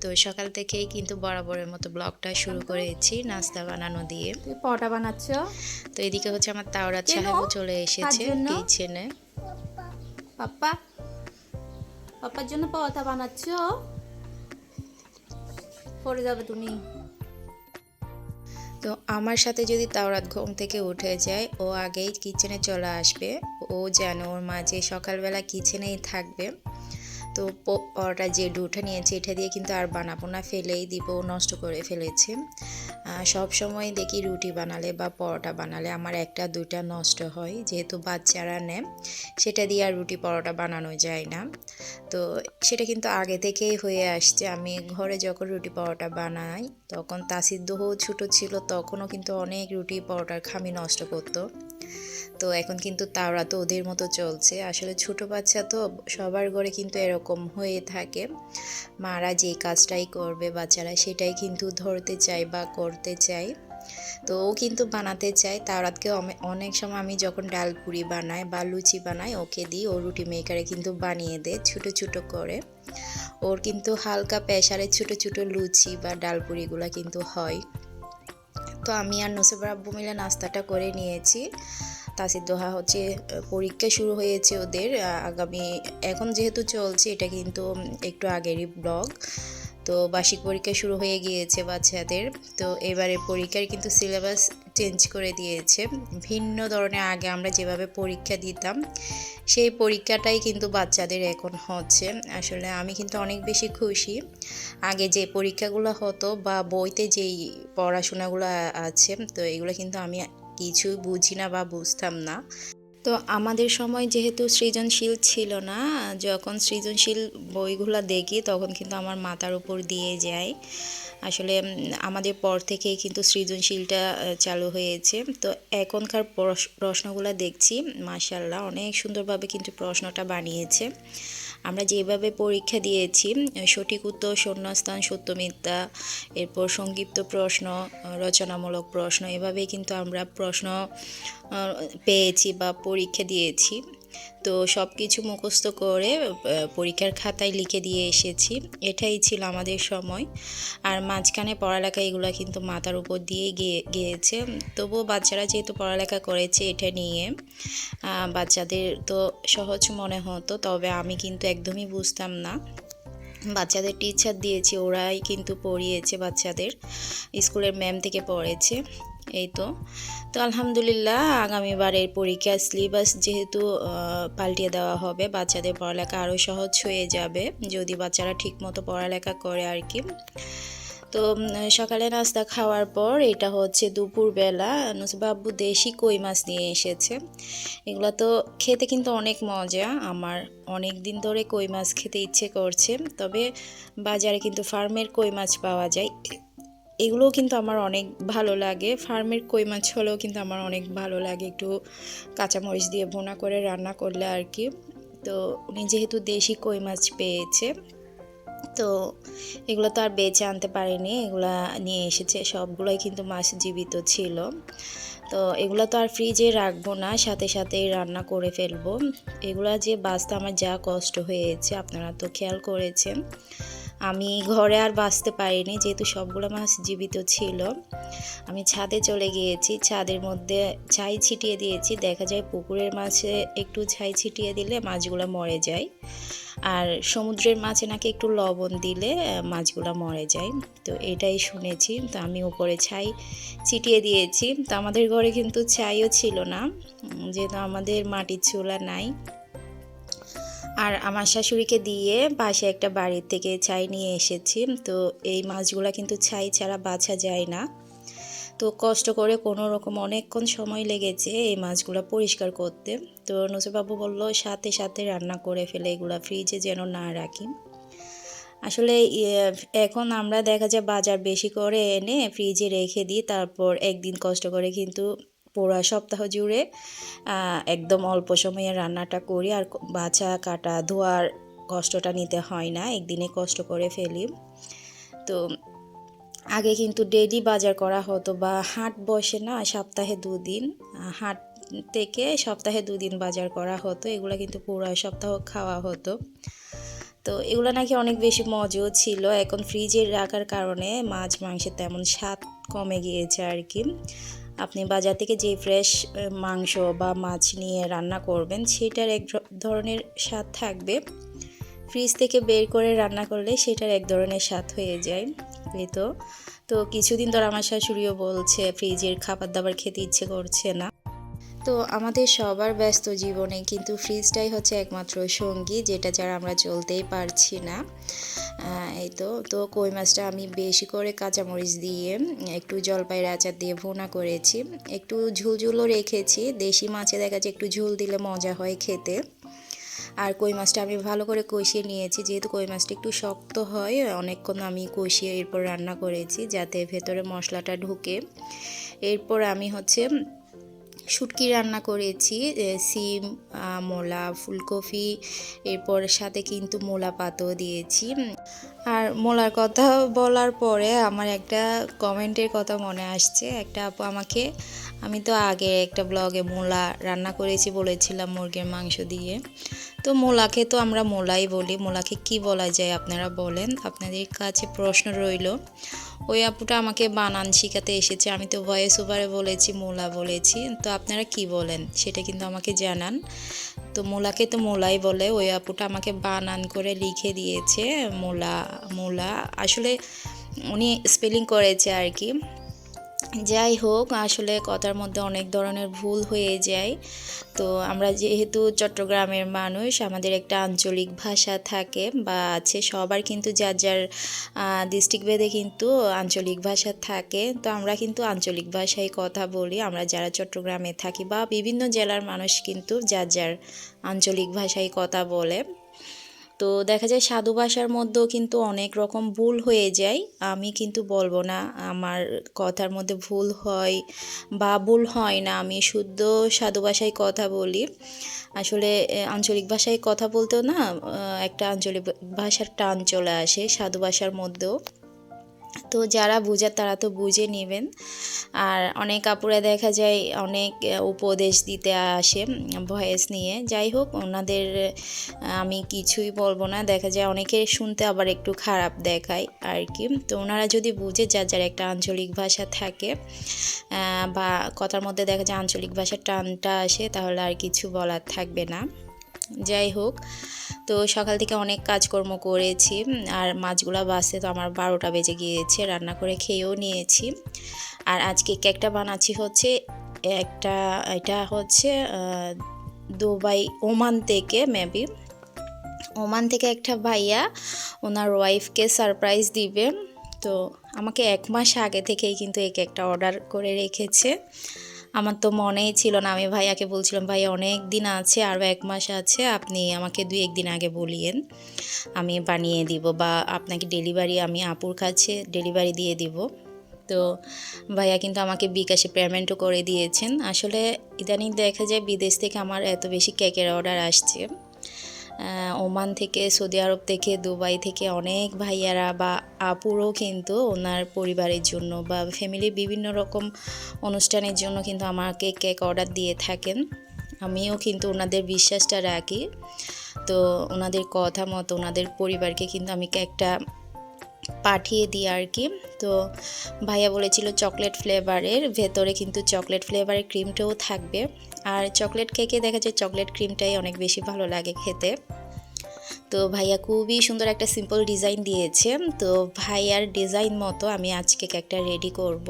তো সকাল থেকেই কিন্তু বরাবরের মতো ব্লগটা শুরু করেছি নাস্তা বানানো দিয়ে। পরোটা বানাচ্ছ? তো এদিকে হচ্ছে আমার তাওরাত কেন? সাহেবও চলে এসেছে? কিচেনে। পাপ্পা। পাপ্পার জন্য পরোটা বানাচ্ছ? পড়ে যাবে তুমি। তো আমার সাথে যদি তাওরাত ঘুম থেকে উঠে যায় ও আগেই কিচেনে চলে আসবে। ও যেন ওর মাঝে সকালবেলা কিচেনেই থাকবে। তো পরোটা যে ডুটা নিয়েছে, এটা দিয়ে কিন্তু আর বানাবো না, ফেলেই দিব, নষ্ট করে ফেলেছে। সব সময় দেখি রুটি বানালে বা পরোটা বানালে আমার একটা, দুইটা নষ্ট হয়, যেহেতু বাচ্চারা নেয়, সেটা দিয়ে আর রুটি পরোটা বানানো যায় না। তো সেটা কিন্তু আগে থেকেই হয়ে আসছে। আমি ঘরে যখন রুটি পরোটা বানাই, তখন তাসিদ্দহ ছোটো ছিল, তখনও কিন্তু অনেক রুটি পরোটার খামি নষ্ট করতো। তো এখন কিন্তু তাওরা তো ওদের মতো চলছে। আসলে ছোট বাচ্চা তো সবার ঘরে কিন্তু এরকম হয়ে থাকে। মারা যে কাজটাই করবে বাচ্চারা সেটাই কিন্তু ধরতে চায় বা করতে চায়। তো ও কিন্তু বানাতে চায়। তাওরাতকে অনেক সময় আমি যখন ডাল পুরি বানাই বা লুচি বানাই, ওকে দিই। ও রুটি মেকারে কিন্তু বানিয়ে দেয় ছোটো ছোটো করে। ওর কিন্তু হালকা প্রেশারে ছোটো ছোটো লুচি বা ডাল পুরিগুলো কিন্তু হয়। তো আমি আর নসিবার আব্বু মিলে নাস্তাটা করে নিয়েছি। তাসির দোহা হচ্ছে পরীক্ষা শুরু হয়েছে ওদের আগামী, এখন যেহেতু চলছে, এটা কিন্তু একটু আগেরই ব্লগ। তো বার্ষিক পরীক্ষা শুরু হয়ে গিয়েছে বাচ্চাদের। তো এবারে পরীক্ষার কিন্তু সিলেবাস চেঞ্জ করে দিয়েছে। ভিন্ন ধরনের আগে আমরা যেভাবে পরীক্ষা দিতাম, সেই পরীক্ষাটাই কিন্তু বাচ্চাদের এখন হচ্ছে। আসলে আমি কিন্তু অনেক বেশি খুশি। আগে যে পরীক্ষাগুলো হতো বা বইতে যেই পড়াশোনাগুলো আছে, তো এগুলো কিন্তু আমি কিছুই বুঝি না বা বুঝতাম না। তো আমাদের সময় যেহেতু সৃজনশীল ছিল না, যখন সৃজনশীল বইগুলো দেখি তখন কিন্তু আমার মাথার উপর দিয়ে যায়। আসলে আমাদের পর থেকেই কিন্তু সৃজনশীলটা চালু হয়েছে। তো এখনকার প্রশ- প্রশ্নগুলো দেখছি মাশাল্লাহ অনেক সুন্দরভাবে কিন্তু প্রশ্নটা বানিয়েছে। আমরা যেভাবে পরীক্ষা দিয়েছি, সঠিক উত্তর, শূন্যস্থান, সত্য মিথ্যা, এরপর সংক্ষিপ্ত প্রশ্ন, রচনামূলক প্রশ্ন, এভাবেই কিন্তু আমরা প্রশ্ন পেয়েছি বা পরীক্ষা দিয়েছি। তো সব কিছু মুখস্থ করে পরীক্ষার খাতায় লিখে দিয়ে এসেছি। এটাই ছিল আমাদের সময়। আর মাঝখানে পড়ালেখা এগুলো কিন্তু মাথার উপর দিয়ে গিয়ে গিয়েছে। তবুও বাচ্চারা যেহেতু পড়ালেখা করেছে এটা নিয়ে বাচ্চাদের তো সহজ মনে হতো, তবে আমি কিন্তু একদমই বুঝতাম না। বাচ্চাদের টিচার দিয়েছি, ওরাই কিন্তু পড়িয়েছে বাচ্চাদের, স্কুলের ম্যাম থেকে পড়েছে। এই তো তো আলহামদুলিল্লাহ আগামীবারের পরীক্ষা সিলেবাস যেহেতু পাল্টিয়ে দেওয়া হবে, বাচ্চাদের পড়ালেখা আরও সহজ হয়ে যাবে, যদি বাচ্চারা ঠিকমতো পড়ালেখা করে আর কি। তো সকালে নাস্তা খাওয়ার পর এটা হচ্ছে দুপুরবেলা নুসবাবু দেশি কই মাছ নিয়ে এসেছে। এগুলো তো খেতে কিন্তু অনেক মজা, আমার অনেক দিন ধরে কই মাছ খেতে ইচ্ছে করছে, তবে বাজারে কিন্তু ফার্মের কই মাছ পাওয়া যায় এগুলোও কিন্তু আমার অনেক ভালো লাগে। ফার্মের কই মাছ হলেও কিন্তু আমার অনেক ভালো লাগে। একটু কাঁচামরিচ দিয়ে ভুনা করে রান্না করলে আর কি। তো উনি যেহেতু দেশি কই মাছ পেয়েছে, তো এগুলো তো আর বেঁচে আনতে পারিনি। এগুলা নিয়ে এসেছে। সবগুলোই কিন্তু মাছ জীবিত ছিল। তো এগুলো তো আর ফ্রিজে রাখব না, সাথে সাথেই রান্না করে ফেলব। এগুলো যে বাঁচতে আমার যা কষ্ট হয়েছে, আপনারা তো খেয়াল করেছেন। আমি ঘরে আর বাঁচতে পারিনি, যেহেতু সবগুলো মাছ জীবিত ছিল। আমি ছাদে চলে গিয়েছি, ছাদের মধ্যে ছাই ছিটিয়ে দিয়েছি। দেখা যায় পুকুরের মাছে একটু ছাই ছিটিয়ে দিলে মাছগুলো মরে যায়। আর সমুদ্রের মাছে নাকি একটু লবণ দিলে মাছগুলো মরে যায়। তো এটাই শুনেছি, তো আমি উপরে ছাই ছিটিয়ে দিয়েছি। তো আমাদের ঘরে কিন্তু ছাইও ছিল না যেহেতু আমাদের মাটির চুলা নাই। আর আমার শাশুড়িকে দিয়ে পাশে একটা বাড়ির থেকে ছাই নিয়ে এসেছি। তো এই মাছগুলো কিন্তু ছাই ছাড়া বাছা যায় না। তো কষ্ট করে কোনো রকম অনেকক্ষণ সময় লেগেছে এই মাছগুলো পরিষ্কার করতে। তো নসিবাবু বলল, সাথে সাথে রান্না করে ফেলে এগুলো ফ্রিজে যেন না রাখি। আসলে এখন আমরা দেখা যায় বাজার বেশি করে এনে ফ্রিজে রেখে দিই, তারপর একদিন কষ্ট করে কিন্তু পুরো সপ্তাহ জুড়ে একদম অল্প সময়ে রান্নাটা করি আর বাছা, কাটা, ধোয়ার কষ্টটা নিতে হয় না, একদিনে কষ্ট করে ফেলি। তো আগে কিন্তু ডেলি বাজার করা হতো বা হাট বসে না, সপ্তাহে দুদিন হাট থেকে সপ্তাহে দুদিন বাজার করা হতো, এগুলো কিন্তু পুরো সপ্তাহ খাওয়া হতো। তো এগুলো নাকি অনেক বেশি মজাও ছিল, এখন ফ্রিজে রাখার কারণে মাছ, মাংসের তেমন স্বাদ কমে গিয়েছে আর কি। আপনি বাজার থেকে যে ফ্রেশ মাংস বা মাছ নিয়ে রান্না করবেন, সেটার এক ধরনের স্বাদ থাকবে। ফ্রিজ থেকে বের করে রান্না করলে সেটার এক ধরনের স্বাদ হয়ে যায়। তো। তো কিছুদিন ধর আমার শাশুড়িও বলছে ফ্রিজের খাবার দাবার খেতে ইচ্ছে করছে না। তো আমাদের সবার ব্যস্ত জীবনে কিন্তু ফ্রিজটাই হচ্ছে একমাত্র সঙ্গী, যেটা ছাড়া আমরা চলতেই পারছি না। এই তো তো কই মাছটা আমি বেশি করে কাঁচামরিচ দিয়ে, একটু জলপাইয়ের আচার দিয়ে ভুনা করেছি। একটু ঝুলঝুলও রেখেছি, দেশি মাছে দেখা যাচ্ছে একটু ঝুল দিলে মজা হয় খেতে। আর কই মাছটা আমি ভালো করে কষিয়ে নিয়েছি, যেহেতু কই মাছটা একটু শক্ত হয়, অনেকক্ষণ আমি কষিয়ে এরপর রান্না করেছি, যাতে ভেতরে মশলাটা ঢুকে। এরপর আমি হচ্ছে শুটকি রান্না করেছি সিম মোলা, ফুলকপি, এরপর সাথে কিন্তু মোলা পাতও দিয়েছি। আর মোলার কথা বলার পরে আমার একটা কমেন্টের কথা মনে আসছে। একটা আপু আমাকে আমি তো আগে একটা ব্লগে মূলা রান্না করেছি বলেছিলাম মুরগির মাংস দিয়ে। তো মূলাকে তো আমরা মূলাই বলি। মূলাকে কি বলা যায় আপনারা বলেন? আপনাদের কাছে প্রশ্ন রইল। ওই আপুটা আমাকে বানান শিখাতে এসেছে। আমি তো ভয়েস ওভারে বলেছি, মূলা বলেছি। তো আপনারা কি বলেন? সেটা কিন্তু আমাকে জানান। তো মূলাকে তো মূলাই বলে। ওই আপুটা আমাকে বানান করে লিখে দিয়েছে, মূলা মূলা। আসলে উনি স্পেলিং করেছে আর কি। যাই হোক, আসলে কথার মধ্যে অনেক ধরনের ভুল হয়ে যায়। তো আমরা যেহেতু চট্টগ্রামের মানুষ, আমাদের একটা আঞ্চলিক ভাষা থাকে বা আছে সবার কিন্তু যার যার ডিস্ট্রিক্ট ভেদে কিন্তু আঞ্চলিক ভাষা থাকে। তো আমরা কিন্তু আঞ্চলিক ভাষায় কথা বলি। আমরা যারা চট্টগ্রামে থাকি বা বিভিন্ন জেলার মানুষ কিন্তু যার যার আঞ্চলিক ভাষায় কথা বলে। তো দেখা যায় সাধু ভাষার মধ্যেও কিন্তু অনেক রকম ভুল হয়ে যায়। আমি কিন্তু বলব না, আমার কথার মধ্যে ভুল হয় বা ভুল হয় না, আমি শুদ্ধ সাধু ভাষায় কথা বলি। আসলে আঞ্চলিক ভাষায় কথা বলতেও না একটা আঞ্চলিক ভাষার টান চলে আসে সাধু ভাষার মধ্যেও। তো যারা বুঝার তারা তো বুঝে নেবেন। আর অনেক আপুরা দেখা যায় অনেক উপদেশ দিতে আসে ভয়েস নিয়ে। যাই হোক, ওনাদের আমি কিছুই বলব না। দেখা যায় অনেকে শুনতে আবার একটু খারাপ দেখায় আর কি। তো ওনারা যদি বুঝে যার যার একটা আঞ্চলিক ভাষা থাকে বা কথার মধ্যে দেখা যায় আঞ্চলিক ভাষার টানটা আসে, তাহলে আর কিছু বলার থাকবে না। যাই হোক, তো সকাল থেকে অনেক কাজকর্ম করেছি আর মাছগুলো বাসে তো আমার বারোটা বেজে গিয়েছে, রান্না করে খেয়েও নিয়েছি। আর আজকে কেকটা বানাচ্ছি হচ্ছে একটা, এটা হচ্ছে দুবাই ওমান থেকে মেবি ওমান থেকে একটা ভাইয়া ওনার ওয়াইফকে সারপ্রাইজ দিবে, তো আমাকে এক মাস আগে থেকেই কিন্তু এই কেকটা অর্ডার করে রেখেছে। আমার তো মনেই ছিল না। আমি ভাইয়াকে বলছিলাম ভাই অনেক দিন আছে আরও এক মাস আছে, আপনি আমাকে দুই একদিন আগে বলিয়েন, আমি বানিয়ে দিব বা আপনাকে ডেলিভারি আমি আপুর কাছে ডেলিভারি দিয়ে দিব। তো ভাইয়া কিন্তু আমাকে বিকাশে পেমেন্টও করে দিয়েছেন। আসলে ইদানিং দেখা যায় বিদেশ থেকে আমার এত বেশি কেকের অর্ডার আসছে। ওমান থেকে, সৌদি আরব থেকে, দুবাই থেকে অনেক ভাইয়ারা বা আপুরও কিন্তু ওনার পরিবারের জন্য বা ফ্যামিলির বিভিন্ন রকম অনুষ্ঠানের জন্য কিন্তু আমাকে কেক অর্ডার দিয়ে থাকেন। আমিও কিন্তু ওনাদের বিশ্বাসটা রাখি। তো ওনাদের কথা মতো, ওনাদের পরিবারকে কিন্তু আমি কেকটা পাঠিয়ে দিই আর কি। তো ভাইয়া বলেছিল চকলেট ফ্লেভারের ভেতরে কিন্তু চকলেট ফ্লেভারের ক্রিমটাও থাকবে। আর চকলেট কেকে দেখা যায় চকলেট ক্রিমটাই অনেক বেশি ভালো লাগে খেতে। তো ভাইয়া খুবই সুন্দর একটা সিম্পল ডিজাইন দিয়েছে। তো ভাইয়ার ডিজাইন মতো আমি আজকে কেকটা রেডি করব।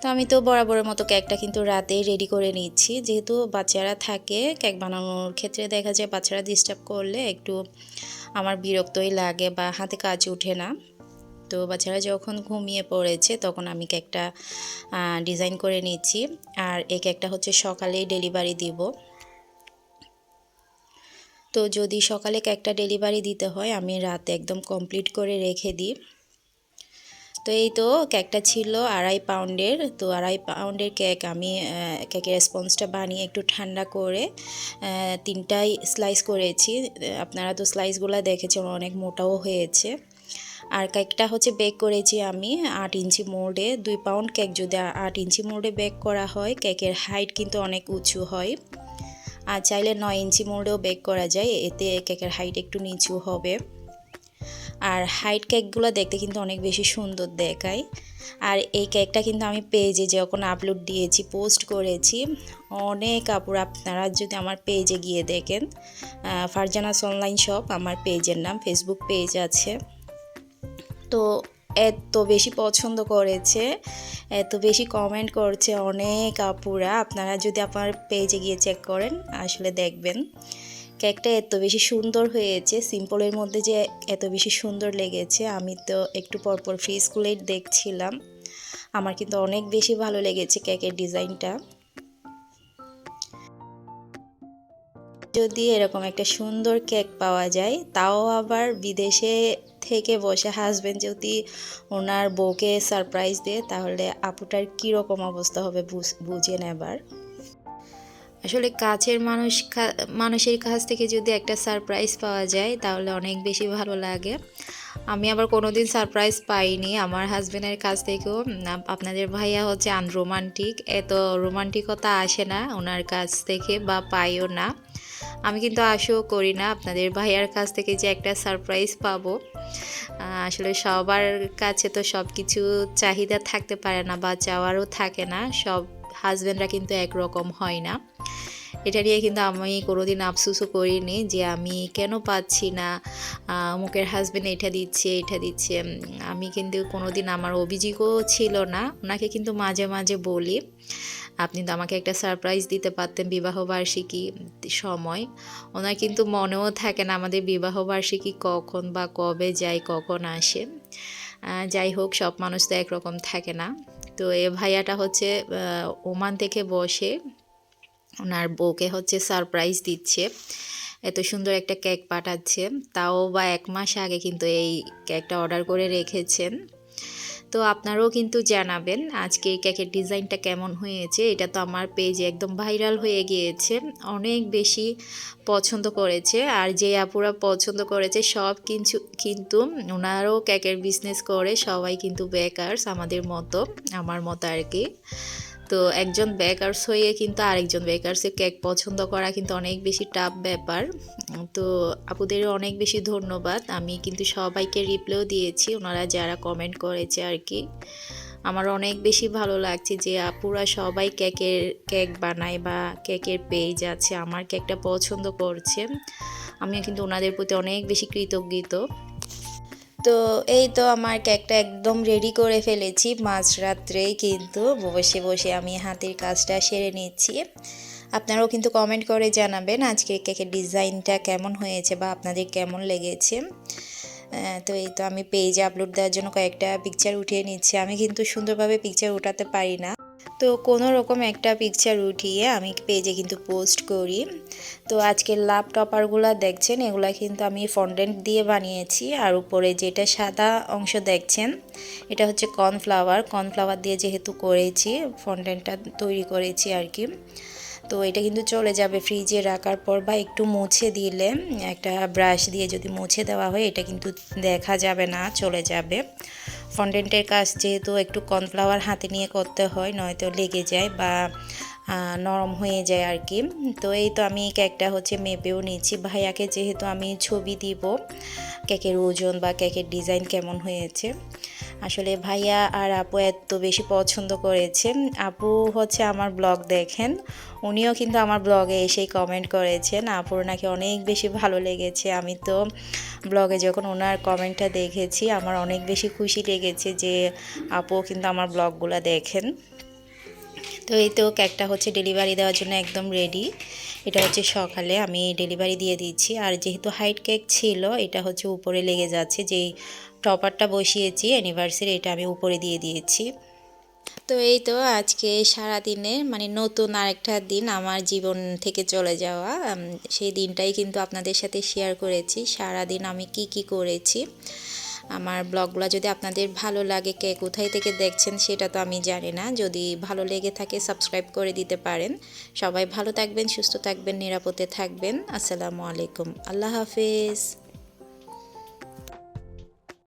তো আমি তো বরাবরের মতো কেকটা কিন্তু রাতেই রেডি করে নিচ্ছি। যেহেতু বাচ্চারা থাকে, কেক বানানোর ক্ষেত্রে দেখা যায় বাচ্চারা ডিস্টার্ব করলে একটু আমার বিরক্তই লাগে বা হাতে কাজ ওঠে না। তো বাচ্চারা যখন ঘুমিয়ে পড়েছে তখন আমি কেকটা ডিজাইন করে নিচ্ছি। আর এই কেকটা হচ্ছে সকালেই ডেলিভারি দিব। তো যদি সকালে কেকটা ডেলিভারি দিতে হয়, আমি রাতে একদম কমপ্লিট করে রেখে দিই। তো এই তো কেকটা ছিল আড়াই পাউন্ডের। তো আড়াই পাউন্ডের কেক আমি কেকের স্পঞ্জটা বানিয়ে একটু ঠান্ডা করে তিনটাই স্লাইস করেছি। আপনারা তো স্লাইসগুলো দেখেছেন, অনেক মোটাও হয়েছে। আর কেকটা হচ্ছে বেক করেছি আমি আট ইঞ্চি মোল্ডে দুই পাউন্ড কেক যদি আট ইঞ্চি মোল্ডে বেক করা হয় কেকের হাইট কিন্তু অনেক উঁচু হয়। আর চাইলে নয় ইঞ্চি মোল্ডেও বেক করা যায়, এতে কেকের হাইট একটু নিচু হবে। আর হাইট কেকগুলো দেখতে কিন্তু অনেক বেশি সুন্দর দেখায়। আর এই কেকটা কিন্তু আমি পেজে যখন আপলোড দিয়েছি পোস্ট করেছি, অনেক আপুর, আপনারা যদি আমার পেজে গিয়ে দেখেন ফারজানাস অনলাইন শপ আমার পেজের নাম ফেসবুক পেজ আছে। তো এত বেশি পছন্দ করেছে, এত বেশি কমেন্ট করছে অনেক আপুরা। আপনারা যদি আপনার পেজে গিয়ে চেক করেন, আসলে দেখবেন কেকটা এত বেশি সুন্দর হয়েছে। সিম্পলের মধ্যে যে এত বেশি সুন্দর লেগেছে, আমি তো একটু পরপর ফ্রিজ খুলেই দেখছিলাম। আমার কিন্তু অনেক বেশি ভালো লেগেছে কেকের ডিজাইনটা যদি এরকম একটা সুন্দর কেক পাওয়া যায়, তাও আবার বিদেশে থেকে বসে হাজবেন্ড যদি ওনার বউকে সারপ্রাইজ দেয়, তাহলে আপুটার কীরকম অবস্থা হবে বুঝ- বুঝে নেবার? আসলে কাছের মানুষ মানুষের কাছ থেকে যদি একটা সারপ্রাইজ পাওয়া যায়, তাহলে অনেক বেশি ভালো লাগে। আমি আবার কোনোদিন সারপ্রাইজ পাইনি। আমার হাজব্যান্ডের কাছ থেকেও আপনাদের ভাইয়া হচ্ছে আনরোমান্টিক এত রোমান্টিকতা আসে না ওনার কাছ থেকে বা পাইও না। আমি কিন্তু আশাও করি না। আপনাদের ভাইয়ার কাছ থেকে যে একটা সারপ্রাইজ পাবো। আসলে সবার কাছে তো সব কিছু চাহিদা থাকতে পারে না বা চাওয়ারও থাকে না। সব হাজব্যান্ডরা কিন্তু একরকম হয় না। এটা নিয়ে কিন্তু আমি কোনোদিন আফসুসও করিনি যে আমি কেন পাচ্ছি না। মুখের হাজব্যান্ড এটা দিচ্ছে এটা দিচ্ছে। আমি কিন্তু কোনোদিন আমার অভিযোগও ছিল না। ওনাকে কিন্তু মাঝে মাঝে বলি। আপনি তো আমাকে একটা সারপ্রাইজ দিতে পারতেন বিবাহবার্ষিকী সময়। ওনার কিন্তু মনেও থাকে না আমাদের বিবাহবার্ষিকী কখন বা কবে যায়, কখন আসে। যাই হোক, সব মানুষ তো একরকম থাকে না। তো এ ভাইয়াটা হচ্ছে ওমান থেকে বসে ওনার বউকে হচ্ছে সারপ্রাইজ দিচ্ছে। এত সুন্দর একটা কেক পাঠাচ্ছে। তাও বা এক মাস আগে কিন্তু এই কেকটা অর্ডার করে রেখেছেন। তো আপনারাও কিন্তু জানাবেন আজকে এই কেকের ডিজাইনটা কেমন হয়েছে। এটা তো আমার পেজে একদম ভাইরাল হয়ে গিয়েছে। অনেক বেশি পছন্দ করেছে আর যে আপুরা পছন্দ করেছে সব কিছু কিন্তু ওনারও কেকের বিজনেস করে, সবাই কিন্তু বেকারস আমাদের মতো, আমার মতো আর কি। তো একজন বেকার্স হয়ে কিন্তু আরেকজন বেকার্সের কেক পছন্দ করা কিন্তু অনেক বেশি টাফ ব্যাপার। তো আপুদের অনেক বেশি ধন্যবাদ। আমি কিন্তু সবাইকে রিপ্লাইও দিয়েছি, ওনারা যারা কমেন্ট করেছে আর কি আমার অনেক বেশি ভালো লাগছে যে আপুরা সবাই কেকের কেক বানায় বা কেকের পেজ আছে, আমার কেকটা পছন্দ করছে। আমি কিন্তু ওনাদের প্রতি অনেক বেশি কৃতজ্ঞিত। তো এই তো আমার কেকটা একদম রেডি করে ফেলেছি। মাঝরাত্রেই কিন্তু বসে বসে আমি হাতের কাজটা সেরে নিচ্ছি। আপনারাও কিন্তু কমেন্ট করে জানাবেন আজকে কেকের ডিজাইনটা কেমন হয়েছে বা আপনাদের কেমন লেগেছে। তো এই তো আমি পেজে আপলোড দেওয়ার জন্য কয়েকটা পিকচার উঠিয়ে নিচ্ছি। আমি কিন্তু সুন্দরভাবে পিকচার উঠাতে পারি না। তো কোনো রকম একটা পিকচার উঠিয়ে আমি পেজে কিন্তু পোস্ট করি। তো আজকের লাভ টপারগুলো দেখছেন, এগুলো কিন্তু আমি ফন্ডেন্ট দিয়ে বানিয়েছি আর উপরে যেটা সাদা অংশ দেখছেন, এটা হচ্ছে কর্নফ্লাওয়ার কর্নফ্লাওয়ার দিয়ে যেহেতু করেছি ফন্ডেন্টটা তৈরি করেছি আর কি। তো এটা কিন্তু চলে যাবে ফ্রিজে রাখার পর বা একটু মুছে দিলে, একটা ব্রাশ দিয়ে যদি মুছে দেওয়া হয়, এটা কিন্তু দেখা যাবে না, চলে যাবে। ফন্ডেন্টের কাজ যেহেতু একটু কর্নফ্লাওয়ার হাতে নিয়ে করতে হয়, নয়তো লেগে যায় বা নরম হয়ে যায় আর কি। তো এই তো আমি কেকটা হচ্ছে মেপেও নিচ্ছি। ভাইয়াকে যেহেতু আমি ছবি দিব, কেকের ওজন বা কেকের ডিজাইন কেমন হয়েছে। আসলে ভাইয়া আর আপু এত বেশি পছন্দ করেছে। আপু হচ্ছে আমার ব্লগ দেখেন, উনিও কিন্তু আমার ব্লগে এসেই কমেন্ট করেছেন, আপুর নাকি অনেক বেশি ভালো লেগেছে। আমি তো ব্লগে যখন ওনার কমেন্টটা দেখেছি, আমার অনেক বেশি খুশি লেগেছে যে আপু কিন্তু আমার ব্লগগুলো দেখেন। তো এই তো কেকটা হচ্ছে ডেলিভারি দেওয়ার জন্য একদম রেডি এটা হচ্ছে সকালে আমি ডেলিভারি দিয়ে দিচ্ছি আর যেহেতু হাইট কেক ছিল, এটা হচ্ছে উপরে লেগে যাচ্ছে। যেই টপারটা বসিয়েছি অ্যানিভার্সারি এটা আমি উপরে দিয়ে দিয়েছি। তো এই তো আজকে সারা দিনে মানে নতুন আরেকটা দিন আমার জীবন থেকে চলে যাওয়া। সেই দিনটাই কিন্তু আপনাদের সাথে শেয়ার করেছি। সারা দিন আমি কি কি করেছি। আমার ব্লগগুলো যদি আপনাদের ভালো লাগে, কে কোথায় থেকে দেখছেন সেটা তো আমি জানি না। যদি ভালো লেগে থাকে, সাবস্ক্রাইব করে দিতে পারেন। সবাই ভালো থাকবেন, সুস্থ থাকবেন, নিরাপদে থাকবেন। আসসালামু আলাইকুম। আল্লাহ হাফেজ।